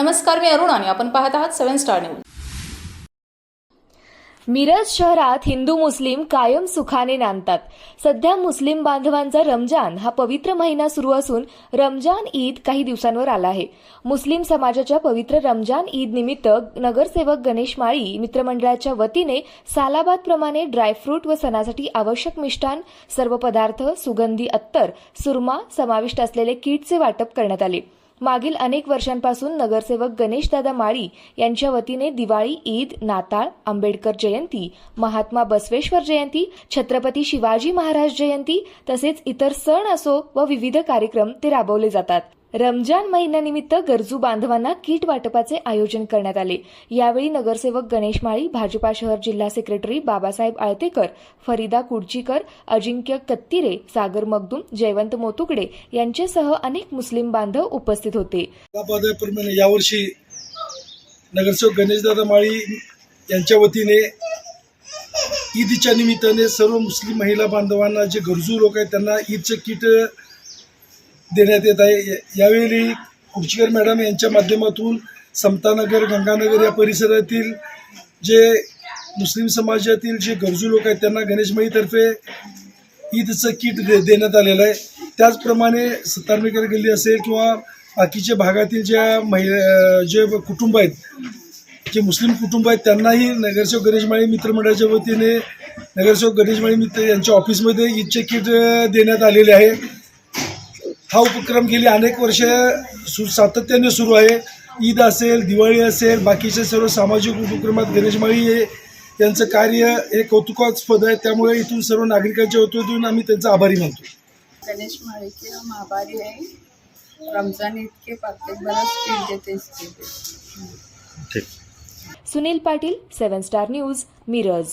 नमस्कार मी अरुण आणि आपण पाहत आहात सेव्हन स्टार न्यूज. मिरज शहरात हिंदू मुस्लिम कायम सुखाने नांदतात. सध्या मुस्लिम बांधवांचा रमजान हा पवित्र महिना सुरू असून रमजान ईद काही दिवसांवर आला आहे. मुस्लिम समाजाच्या पवित्र रमजान ईद निमित्त नगरसेवक गणेश माळी मित्रमंडळाच्या वतीने सालाबाद प्रमाणे ड्रायफ्रूट व सणासाठी आवश्यक मिष्टान सर्व पदार्थ सुगंधी अत्तर सुरमा समाविष्ट असलेले किटचे वाटप करण्यात आले. मागील अनेक वर्षांपासून नगरसेवक गणेशदादा माळी यांच्या वतीने दिवाळी ईद नाताळ आंबेडकर जयंती महात्मा बसवेश्वर जयंती छत्रपती शिवाजी महाराज जयंती तसेच इतर सण असो व विविध कार्यक्रम ते राबवले जातात. रमजान महिन्यानिमित्त गरजू बांधवांना किट वाटपाचे आयोजन करण्यात आले. यावेळी नगरसेवक गणेश माळी भाजपा शहर जिल्हा सेक्रेटरी बाबासाहेब आळतेकर फरीदा कुडचीकर अजिंक्य कत्तिरे सागर मगदूम जयवंत मोतुकडे यांच्यासह अनेक मुस्लिम बांधव उपस्थित होते. यावर्षी नगरसेवक गणेशदादा माळी यांच्या वतीने ईदच्या निमित्ताने सर्व मुस्लिम महिला बांधवांना जे गरजू लोक आहेत त्यांना ईदचं किट देण्यात येत आहे. या- यावेळी कुडचीकर मॅडम यांच्या माध्यमातून समतानगर गंगानगर या परिसरातील जे मुस्लिम समाजातील जे गरजू लोक आहेत त्यांना गणेशमाईतर्फे ईदचं किट दे देण्यात आलेलं आहे. त्याचप्रमाणे सत्तारमेकर गल्ली असेल किंवा बाकीच्या भागातील ज्या महि जे कुटुंब आहेत जे मुस्लिम कुटुंब आहेत त्यांनाही नगरसेवक गणेशमाळी मित्रमंडळाच्या वतीने नगरसेवक गणेशमाळी मित्र यांच्या ऑफिसमध्ये ईदचे किट देण्यात आलेले आहे. हा उपक्रम गेली अनेक वर्ष सु सातत्याने सुरू आहे. ईद असेल दिवाळी असेल बाकीचे सर्व सामाजिक उपक्रमात गणेशमाळी हे यांचं कार्य हे कौतुकास्पद आहे. त्यामुळे इथून सर्व नागरिकांच्या वतीतून आम्ही त्यांचा आभारी मानतो. गणेश माळी हम आभारी है रमजान ईद के प्रत्येक बरस ईद देते इसके लिए Sunil Patil seven star news Miraj.